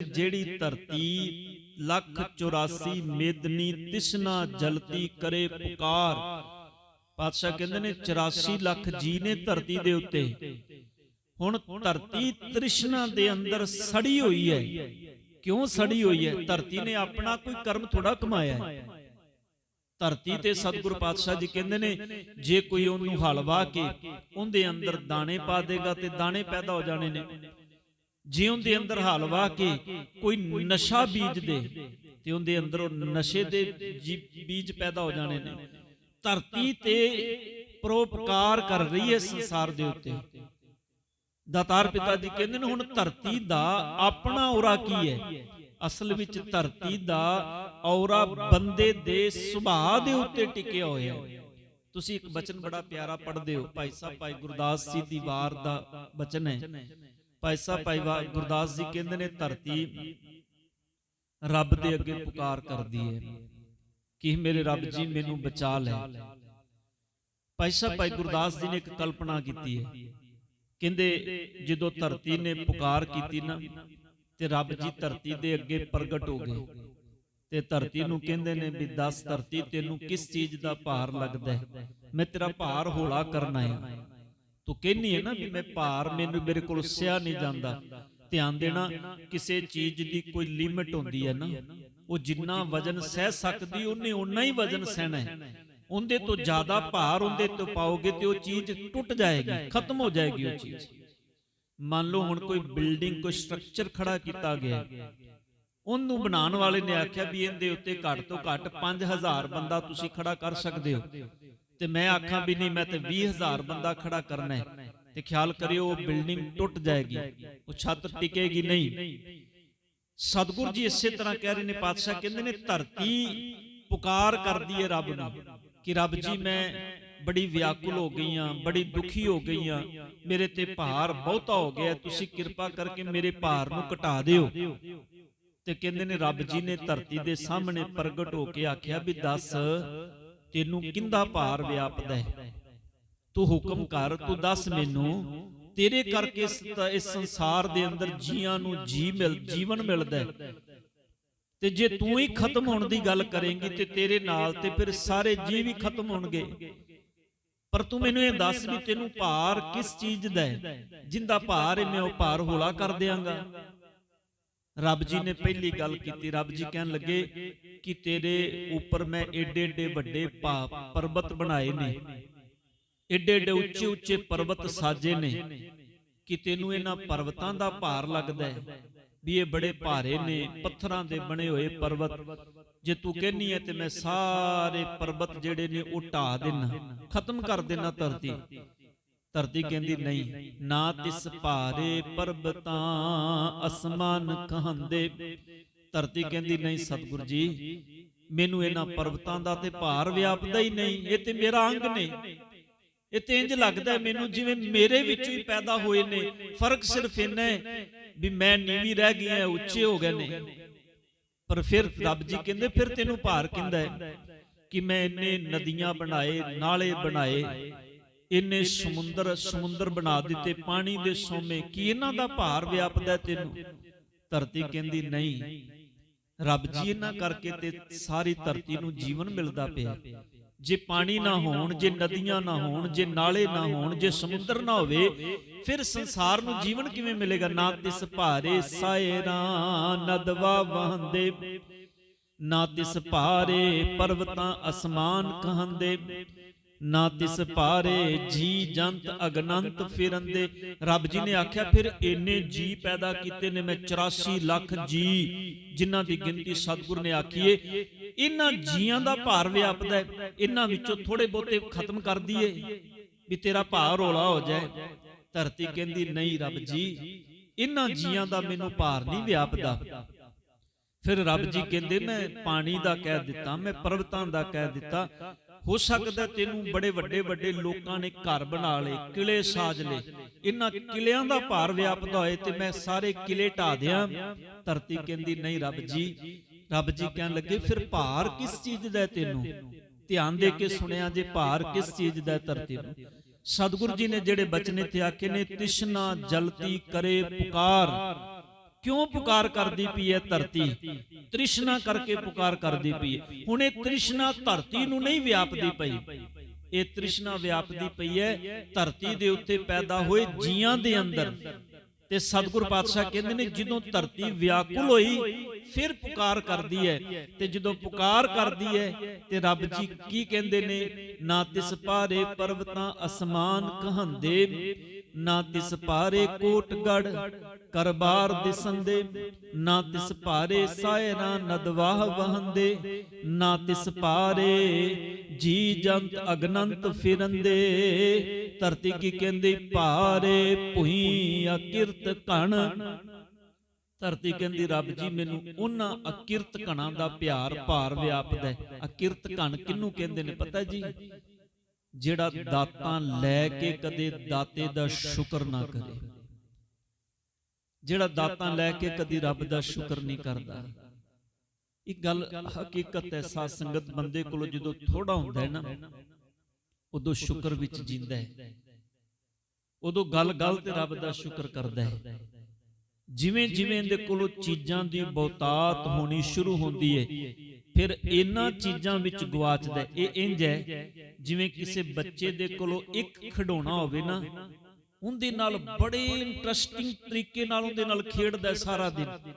ਜਿਹੜੀ ਧਰਤੀ ਲੱਖ 84 ਮੇਦਨੀ ਤਿਸ਼ਨਾ ਜਲਤੀ ਕਰੇ ਪੁਕਾਰ। ਪਾਤਸ਼ਾਹ ਕਹਿੰਦੇ ਨੇ 84 ਲੱਖ ਜੀ ਨੇ ਧਰਤੀ ਦੇ ਉੱਤੇ। ਹੁਣ ਧਰਤੀ ਤ੍ਰਿਸ਼ਨਾ ਦੇ ਅੰਦਰ ਸੜੀ ਹੋਈ ਹੈ। ਕਿਉਂ ਸੜੀ ਹੋਈ ਹੈ? ਧਰਤੀ ਨੇ ਆਪਣਾ ਕੋਈ ਕਰਮ ਥੋੜਾ ਕਮਾਇਆ ਹੈ। ਧਰਤੀ ਤੇ ਸਤਿਗੁਰ ਪਾਤਸ਼ਾਹ ਜੀ ਕਹਿੰਦੇ ਨੇ, ਜੇ ਕੋਈ ਉਹਨੂੰ ਹਲਵਾ ਕੇ ਉਹਦੇ ਅੰਦਰ ਦਾਣੇ ਪਾ ਦੇਗਾ ਤੇ ਦਾਣੇ ਪੈਦਾ ਹੋ ਜਾਣੇ ਨੇ। ਜੇ ਉਹਦੇ ਅੰਦਰ ਹਲ ਵਾਹ ਕੇ ਕੋਈ ਨਸ਼ਾ ਬੀਜ ਦੇ ਤੇ ਉਹਦੇ ਅੰਦਰ ਉਹ ਨਸ਼ੇ ਦੇ ਬੀਜ ਪੈਦਾ ਹੋ ਜਾਣੇ ਨੇ। ਧਰਤੀ ਤੇ ਪਰੋਪਕਾਰ ਕਰ ਰਹੀ ਹੈ ਸੰਸਾਰ ਦੇ ਉੱਤੇ। ਦਾਤਾਰ ਪਿਤਾ ਜੀ ਕਹਿੰਦੇ ਨੇ, ਹੁਣ ਧਰਤੀ ਦਾ ਆਪਣਾ ਔਰਾ ਕੀ ਹੈ? ਅਸਲ ਵਿੱਚ ਧਰਤੀ ਦਾ ਔਰਾ ਬੰਦੇ ਦੇ ਸੁਭਾਅ ਦੇ ਉੱਤੇ ਟਿਕਿਆ ਹੋਇਆ ਹੈ। ਤੁਸੀਂ ਇੱਕ ਬਚਨ ਬੜਾ ਪਿਆਰਾ ਪੜ੍ਹਦੇ ਹੋ। ਭਾਈ ਸਾਹਿਬ, ਭਾਈ ਗੁਰਦਾਸ ਜੀ ਦੀ ਵਾਰ ਦਾ ਬਚਨ ਹੈ। ਭਾਈ ਸਾਹਿਬ, ਭਾਈ ਗੁਰਦਾਸ ਜੀ ਕਹਿੰਦੇ ਨੇ ਧਰਤੀ ਰੱਬ ਦੇ ਅੱਗੇ ਪੁਕਾਰ ਕਰਦੀ ਹੈ ਕਿ ਮੇਰੇ ਰੱਬ ਜੀ ਮੈਨੂੰ ਬਚਾ ਲੈ। ਭਾਈ ਸਾਹਿਬ, ਭਾਈ ਗੁਰਦਾਸ ਜੀ ਨੇ ਇੱਕ ਕਲਪਨਾ ਕੀਤੀ ਹੈ ਕਹਿੰਦੇ ਜਦੋਂ ਧਰਤੀ ਨੇ ਪੁਕਾਰ ਕੀਤੀ ਨਾ, ਤੇ ਰੱਬ ਜੀ ਧਰਤੀ ਦੇ ਅੱਗੇ ਪ੍ਰਗਟ ਹੋ ਗਏ। ਤੇ ਧਰਤੀ ਨੂੰ ਕਹਿੰਦੇ ਨੇ ਵੀ ਦੱਸ ਧਰਤੀ ਤੈਨੂੰ ਕਿਸ ਚੀਜ਼ ਦਾ ਭਾਰ ਲੱਗਦਾ ਹੈ? ਮੈਂ ਤੇਰਾ ਭਾਰ ਹੌਲਾ ਕਰਨਾ ਹੈ ਤੂੰ ਕਹਿੰਨੀ ਹੈ ਨਾ ਵੀ ਮੈਂ ਭਾਰ ਮੈਨੂੰ ਮੇਰੇ ਕੋਲ ਸਿਆ ਨਹੀਂ ਜਾਂਦਾ। ਧਿਆਨ ਦੇਣਾ ਕਿਸੇ ਚੀਜ਼ ਦੀ ਕੋਈ ਲਿਮਿਟ ਹੁੰਦੀ ਹੈ ਨਾ। ਉਹ ਜਿੰਨਾ ਵਜਨ ਸਹਿ ਸਕਦੀ ਉਹਨੇ ਉਨਾ ਹੀ ਵਜਨ ਸਹਿਣਾ ਹੈ। ਉਹਦੇ ਤੋਂ ਜ਼ਿਆਦਾ ਭਾਰ ਉਹਦੇ ਤੋਂ ਪਾਓਗੇ ਤੇ ਉਹ ਚੀਜ਼ ਟੁੱਟ ਜਾਏਗੀ ਖਤਮ ਹੋ ਜਾਏਗੀ ਉਹ ਚੀਜ਼। ਮੰਨ ਲਓ ਹੁਣ ਕੋਈ ਬਿਲਡਿੰਗ ਕੋਈ ਸਟਰਕਚਰ ਖੜਾ ਕੀਤਾ ਗਿਆ। ਉਹਨੂੰ ਬਣਾਉਣ ਵਾਲੇ ਨੇ ਆਖਿਆ ਵੀ ਇਹਦੇ ਉੱਤੇ ਘੱਟ ਤੋਂ ਘੱਟ 5000 ਬੰਦਾ ਤੁਸੀਂ ਖੜਾ ਕਰ ਸਕਦੇ ਹੋ। ਤੇ ਮੈਂ ਆਖਾਂ ਵੀ ਨਹੀਂ ਮੈਂ ਤੇ 20000 ਬੰਦਾ ਖੜਾ ਕਰਨਾ ਹੈ। ਤੇ ਖਿਆਲ ਕਰਿਓ ਉਹ ਬਿਲਡਿੰਗ ਟੁੱਟ ਜਾਏਗੀ। ਉਹ ਛੱਤ ਟਿਕੇਗੀ ਨਹੀਂ। ਸਤਿਗੁਰੂ ਜੀ ਇਸੇ ਤਰ੍ਹਾਂ ਕਹਿ ਰਹੇ ਨੇ ਪਾਤਸ਼ਾਹ ਕਹਿੰਦੇ ਨੇ ਧਰਤੀ ਪੁਕਾਰ ਕਰਦੀ ਹੈ ਰੱਬ ਨੂੰ ਕਿ ਰੱਬ ਜੀ ਮੈਂ ਬੜੀ ਵਿਆਕੁਲ ਹੋ ਗਈ ਆ ਬੜੀ ਦੁਖੀ ਹੋ ਗਈ ਆ ਮੇਰੇ ਤੇ ਭਾਰ ਬਹੁਤਾ ਹੋ ਗਿਆ ਤੁਸੀਂ ਕਿਰਪਾ ਕਰਕੇ ਮੇਰੇ ਭਾਰ ਨੂੰ ਘਟਾ ਦਿਓ। ਤੇ ਕਹਿੰਦੇ ਨੇ ਰੱਬ ਜੀ ਨੇ ਧਰਤੀ ਦੇ ਸਾਹਮਣੇ ਪ੍ਰਗਟ ਹੋ ਕੇ ਆਖਿਆ ਵੀ ਦੱਸ ਤੈਨੂੰ ਕਿੰਦਾ ਭਾਰ ਵਿਆਪਦਾ ਹੈ? ਤੂੰ ਹੁਕਮ ਕਰ ਤੂੰ ਦੱਸ ਮੈਨੂੰ ਤੇਰੇ ਕਰਕੇ ਇਸ ਸੰਸਾਰ ਦੇ ਅੰਦਰ ਜੀਆਂ ਨੂੰ ਜੀ ਮਿਲ ਜੀਵਨ ਮਿਲਦਾ ਹੈ। ਤੇ ਜੇ ਤੂੰ ਹੀ ਖਤਮ ਹੋਣ ਦੀ ਗੱਲ ਕਰੇਂਗੀ ਤੇ ਤੇਰੇ ਨਾਲ ਤੇ ਫਿਰ ਸਾਰੇ ਜੀਵ ਵੀ ਖਤਮ ਹੋਣਗੇ। ਪਰ ਤੂੰ ਮੈਨੂੰ ਇਹ ਦੱਸ ਵੀ ਤੈਨੂੰ ਭਾਰ ਕਿਸ ਚੀਜ਼ ਦਾ ਹੈ? ਜਿੰਦਾ ਭਾਰ ਹੈ ਮੈਂ ਉਹ ਭਾਰ ਹੌਲਾ ਕਰ ਦਿਆਂਗਾ। ਰੱਬ ਜੀ ਨੇ ਪਹਿਲੀ ਗੱਲ ਕੀਤੀ, ਰੱਬ ਜੀ ਕਹਿਣ ਲੱਗੇ ਕਿ ਤੇਰੇ ਉੱਪਰ ਮੈਂ ਏਡੇ ਏਡੇ ਵੱਡੇ ਪਰਬਤ ਬਣਾਏ ਨੇ। ਏਡੇ ਏਡੇ ਉੱਚੇ ਉੱਚੇ ਪਰਬਤ ਸਾਜੇ ਨੇ ਕਿ ਤੈਨੂੰ ਇਹਨਾਂ ਪਰਬਤਾਂ ਦਾ ਭਾਰ ਲੱਗਦਾ ਹੈ ਵੀ ਇਹ ਬੜੇ ਭਾਰੇ ਨੇ, ਪੱਥਰਾਂ ਦੇ ਬਣੇ ਹੋਏ ਪਰਬਤ। ਜੇ ਤੂੰ ਕਹਿੰਨੀ ਹੈ ਤੇ ਮੈਂ ਸਾਰੇ ਪਰਬਤ ਜਿਹੜੇ ਨੇ ਉਹ ਢਾ ਦੇਣਾ ਖਤਮ ਕਰ ਦੇਣਾ ਧਰਤੀ। ਧਰਤੀ ਕਹਿੰਦੀ ਨਹੀਂ ਨਾ ਤਿਸ ਭਾਰੇ ਪਰਬਤਾਂ ਅਸਮਾਨ ਕਹੰਦੇ ਧਰਤੀ ਕਹਿੰਦੀ ਨਹੀਂ ਸਤਿਗੁਰੂ ਜੀ ਮੈਨੂੰ ਇਹਨਾਂ ਪਰਬਤਾਂ ਦਾ ਤੇ ਭਾਰ ਵਿਆਪਦਾ ਹੀ ਨਹੀਂ ਇਹ ਤੇ ਮੇਰਾ ਅੰਗ ਨੇ। ਇਹ ਤੇ ਇੰਜ ਲੱਗਦਾ ਮੈਨੂੰ ਜਿਵੇਂ ਮੇਰੇ ਵਿੱਚੋਂ ਹੀ ਪੈਦਾ ਹੋਏ ਨੇ। ਫ਼ਰਕ ਸਿਰਫ ਇੰਨਾ ਹੈ ਵੀ ਮੈਂ ਨੀਵੀਂ ਰਹਿ ਗਈ ਹਾਂ ਉੱਚੇ ਹੋ ਗਏ ਨੇ। ਪਰ ਫਿਰ ਰੱਬ ਜੀ ਕਹਿੰਦੇ ਫਿਰ ਤੈਨੂੰ ਭਾਰ ਹੈ ਕਿ ਮੈਂ ਇੰਨੇ ਨਦੀਆਂ ਬਣਾਏ ਨਾਲੇ ਬਣਾਏ। ਇੰਨੇ ਸਮੁੰਦਰ ਸਮੁੰਦਰ ਬਣਾ ਦਿੱਤੇ, ਪਾਣੀ ਦੇ ਸੋਮੇ, ਕੀ ਇਹਨਾਂ ਦਾ ਭਾਰ ਵਿਆਪਦਾ ਤੈਨੂੰ? ਧਰਤੀ ਕਹਿੰਦੀ, ਨਹੀਂ। ਰੱਬ ਜੀ ਇਹਨਾਂ ਕਰਕੇ ਤੇ ਸਾਰੀ ਧਰਤੀ ਨੂੰ ਜੀਵਨ ਮਿਲਦਾ ਪਿਆ। ਜੇ ਪਾਣੀ ਨਾ ਹੋਣ, ਜੇ ਨਦੀਆਂ ਨਾ ਹੋਣ, ਜੇ ਨਾਲੇ ਨਾ ਹੋਣ, ਜੇ ਸਮੁੰਦਰ ਨਾ ਹੋਵੇ, ਫਿਰ ਸੰਸਾਰ ਨੂੰ ਜੀਵਨ ਕਿਵੇਂ ਮਿਲੇਗਾ? ਨਾ ਤਿਸ ਭਾਰੇ ਸਾਇਰਾ ਨਦਵਾ ਵਹੰਦੇ, ਨਾ ਤਿਸ ਭਾਰੇ ਪਰਵਤਾਂ ਅਸਮਾਨ ਕਹਾਂਦੇ। ਨਾ ਤਿਸ ਭਾਰੇ ਜੀ ਜੰਤ ਅਗਨੰਤ ਫਿਰੰਦੇ। ਰੱਬ ਜੀ ਨੇ ਆਖਿਆ, ਫਿਰ ਇੰਨੇ ਜੀ ਪੈਦਾ ਕੀਤੇ ਨੇ ਮੈਂ 84 ਲੱਖ ਜੀ, ਜਿਨ੍ਹਾਂ ਦੀ ਗਿਣਤੀ ਸਤਿਗੁਰ ਨੇ ਆਖੀਏ ਇਹਨਾਂ ਜੀਆਂ ਦਾ ਭਾਰ ਵਿਆਪਦਾ ਇਹਨਾਂ ਵਿੱਚੋਂ ਥੋੜੇ ਬਹੁਤੇ ਖਤਮ ਕਰ ਦਈਏ। ਵੀ ਤੇਰਾ ਭਾਰ ਰੋਲਾ ਹੋ ਜਾਏ। ਧਰਤੀ ਕਹਿੰਦੀ, ਨਹੀਂ ਰੱਬ ਜੀ, ਇਹਨਾਂ ਜੀਆਂ ਦਾ ਮੈਨੂੰ ਭਾਰ ਨਹੀਂ ਵਿਆਪਦਾ। ਫਿਰ ਰੱਬ ਜੀ ਕਹਿੰਦੇ ਮੈਂ ਪਾਣੀ ਦਾ ਕਹਿ ਦਿੱਤਾ ਮੈਂ ਪਰਬਤਾਂ ਦਾ ਕਹਿ ਦਿੱਤਾ। ਹੋ ਸਕਦਾ ਤੈਨੂੰ ਬੜੇ ਵੱਡੇ ਵੱਡੇ ਲੋਕਾਂ ਨੇ ਘਰ ਬਣਾ ਲਏ ਕਿਲੇ ਸਾਜ ਲਏ। ਇਹਨਾਂ ਕਿਲਿਆਂ ਦਾ ਭਾਰ ਵਿਆਪਦਾ ਹੋਏ ਤੇ ਮੈਂ ਸਾਰੇ ਕਿਲੇ ਢਾ ਦਿਆਂ। ਧਰਤੀ ਕਹਿੰਦੀ ਨਹੀਂ ਰੱਬ ਜੀ ਰੱਬ ਜੀ ਕਹਿਣ ਲੱਗੇ ਫਿਰ ਭਾਰ ਕਿਸ ਚੀਜ਼ ਦਾ ਤੈਨੂੰ? ਧਿਆਨ ਦੇ ਕੇ ਸੁਣਿਆ ਜੇ ਭਾਰ ਕਿਸ ਚੀਜ਼ ਦਾ ਧਰਤੀ ਨੂੰ? ਸਤਿਗੁਰੂ ਜੀ ਨੇ ਜਿਹੜੇ ਬਚਨ ਇੱਥੇ ਆਖੇ ਨੇ ਤਿਸ਼ਨਾ ਜਲਤੀ ਕਰੇ ਪੁਕਾਰ ਕਿਉਂ ਪੁਕਾਰ ਕਰਦੀ ਪਈ ਹੈ ਧਰਤੀ? ਤ੍ਰਿਸ਼ਨਾ ਕਰਕੇ ਪੁਕਾਰ ਕਰਦੀ ਪਈ ਹੈ ਹੁਣ ਇਹ ਤ੍ਰਿਸ਼ਨਾ ਧਰਤੀ ਨੂੰ ਨਹੀਂ ਵਿਆਪਦੀ ਪਈ। ਇਹ ਤ੍ਰਿਸ਼ਨਾ ਵਿਆਪਦੀ ਪਈ ਹੈ ਧਰਤੀ ਦੇ ਉੱਤੇ ਪੈਦਾ ਹੋਏ ਜੀਆਂ ਦੇ ਅੰਦਰ। ਤੇ ਸਤਿਗੁਰ ਪਾਤਸ਼ਾਹ ਕਹਿੰਦੇ ਨੇ, ਜਦੋਂ ਧਰਤੀ ਵਿਆਕੁਲ ਹੋਈ, ਫਿਰ ਪੁਕਾਰ ਕਰਦੀ ਹੈ ਤੇ ਜਦੋਂ ਪੁਕਾਰ ਕਰਦੀ ਹੈ ਤੇ ਰੱਬ ਜੀ ਕੀ ਕਹਿੰਦੇ ਨੇ? ਨਾ ਤਿਸ ਪਾਰੇ ਪਰਵਤਾਂ ਅਸਮਾਨ ਕਹੰਦੇ। ਨਾ ਤਿਸ ਪਾਰੇ ਕੋਟਗੜ ਕਰਬਾਰ ਦਿਸੰਦੇ, ਨਾ ਤਿਸ ਪਾਰੇ ਸਾਇਰਾ ਨਦਵਾਹ ਵਹੰਦੇ, ਨਾ ਤਿਸ ਪਾਰੇ ਜੀ ਜੰਤ ਅਗਨੰਤ ਫਿਰੰਦੇ। ਧਰਤੀ ਕੀ ਕਹਿੰਦੀ, ਭਾਰੇ ਭੁਈ ਅਕਿਰਤ ਕਣ। ਧਰਤੀ ਕਹਿੰਦੀ, ਰੱਬ ਜੀ, ਮੈਨੂੰ ਉਹਨਾਂ ਅਕਿਰਤ ਕਣਾਂ ਦਾ ਪਿਆਰ ਭਾਰ ਵਿਆਪਦਾ ਅਕਿਰਤ ਕਣ ਕਿਹਨੂੰ ਕਹਿੰਦੇ ਨੇ ਪਤਾ ਜੀ? ਜਿਹੜਾ ਦਾਤਾਂ ਲੈ ਕੇ ਕਦੇ ਦਾਤੇ ਦਾ ਸ਼ੁਕਰ ਨਾ ਕਰੇ। ਜਿਹੜਾ ਦਾਤਾਂ ਲੈ ਕੇ ਕਦੀ ਰੱਬ ਦਾ ਸ਼ੁਕਰ ਨਹੀਂ ਕਰਦਾ। ਇਹ ਗੱਲ ਹਕੀਕਤ ਹੈ ਸਾਧ ਸੰਗਤ ਬੰਦੇ ਕੋਲੋਂ ਜਦੋਂ ਥੋੜਾ ਹੁੰਦਾ ਹੈ ਨਾ ਉਦੋਂ ਸ਼ੁਕਰ ਵਿੱਚ ਜਿੰਦਾ ਹੈ। ਉਦੋਂ ਗੱਲ ਗੱਲ ਤੇ ਰੱਬ ਦਾ ਸ਼ੁਕਰ ਕਰਦਾ ਹੈ। ਜਿਵੇਂ ਜਿਵੇਂ ਇਹਦੇ ਕੋਲੋਂ ਚੀਜ਼ਾਂ ਦੀ ਬਹੁਤਾਤ ਹੋਣੀ ਸ਼ੁਰੂ ਹੁੰਦੀ ਹੈ। ਫਿਰ ਇਹਨਾਂ ਚੀਜ਼ਾਂ ਵਿੱਚ ਗਵਾਚਦਾ। ਇਹ ਇੰਜ ਹੈ ਜਿਵੇਂ ਕਿਸੇ ਬੱਚੇ ਦੇ ਕੋਲੋਂ ਇੱਕ ਖਿਡੌਣਾ ਹੋਵੇ ਨਾ ਉਹਦੇ ਨਾਲ ਬੜੇ ਇੰਟਰਸਟਿੰਗ ਤਰੀਕੇ ਨਾਲ ਉਹਦੇ ਨਾਲ ਖੇਡਦਾ ਸਾਰਾ ਦਿਨ।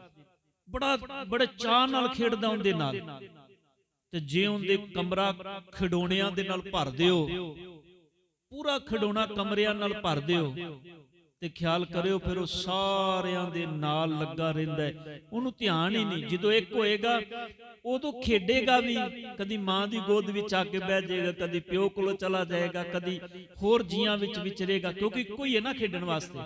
ਬੜਾ ਬੜੇ ਚਾਹ ਨਾਲ ਖੇਡਦਾ ਉਹਦੇ ਨਾਲ। ਤੇ ਜੇ ਉਹਦੇ ਕਮਰਾ ਖਿਡੌਣਿਆਂ ਦੇ ਨਾਲ ਭਰ ਦਿਓ ਪੂਰਾ ਖਿਡੌਣਾ ਕਮਰਿਆਂ ਨਾਲ ਭਰ ਦਿਓ। ਤੇ ਖਿਆਲ ਕਰਿਓ ਫਿਰ ਉਹ ਸਾਰਿਆਂ ਦੇ ਨਾਲ ਲੱਗਾ ਰਹਿੰਦਾ ਹੈ। ਉਹਨੂੰ ਧਿਆਨ ਹੀ ਨਹੀਂ ਜਦੋਂ ਇੱਕ ਹੋਏਗਾ ਉਦੋਂ ਖੇਡੇਗਾ ਵੀ ਕਦੀ ਮਾਂ ਦੀ ਗੋਦ ਵਿੱਚ ਆ ਕੇ ਬਹਿ ਜਾਏਗਾ ਕਦੀ ਪਿਓ ਕੋਲੋਂ ਚਲਾ ਜਾਏਗਾ ਕਦੀ ਹੋਰ ਜੀਆਂ ਵਿੱਚ ਵਿਚਰੇਗਾ ਕਿਉਂਕਿ ਕੋਈ ਹੈ ਨਾ ਖੇਡਣ ਵਾਸਤੇ।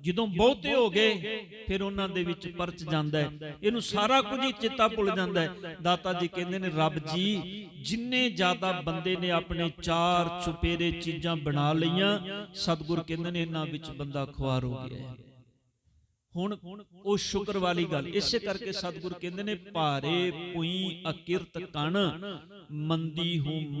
ਜਦੋਂ ਬਹੁਤੇ ਹੋ ਗਏ ਫਿਰ ਉਹਨਾਂ ਦੇ ਵਿੱਚ ਪਰਚ ਜਾਂਦਾ ਹੈ। ਇਹਨੂੰ ਸਾਰਾ ਕੁਝ ਹੀ ਚੇਤਾ ਭੁੱਲ ਜਾਂਦਾ ਹੈ। ਦਾਤਾ ਜੀ ਕਹਿੰਦੇ ਨੇ ਰੱਬ ਜੀ ਜਿੰਨੇ ਜ਼ਿਆਦਾ ਬੰਦੇ ਨੇ ਆਪਣੇ ਚਾਰ ਚੁਪੇਰੇ ਚੀਜ਼ਾਂ ਬਣਾ ਲਈਆਂ ਸਤਿਗੁਰ ਕਹਿੰਦੇ ਨੇ ਇਹਨਾਂ ਵਿੱਚ ਬੰਦਾ ਖੁਆਰ ਹੋ ਗਿਆ ਹੈ ਹੁਣ ਉਹ ਸ਼ੁਕਰ ਵਾਲੀ ਗੱਲ ਇਸੇ ਕਰਕੇ ਸਤਿਗੁਰ ਕਹਿੰਦੇ ਨੇ ਭਾਰੇ ਪੁਈ ਅਕਿਰਤ ਕਣ ਮੰਦੀ ਹੂੰ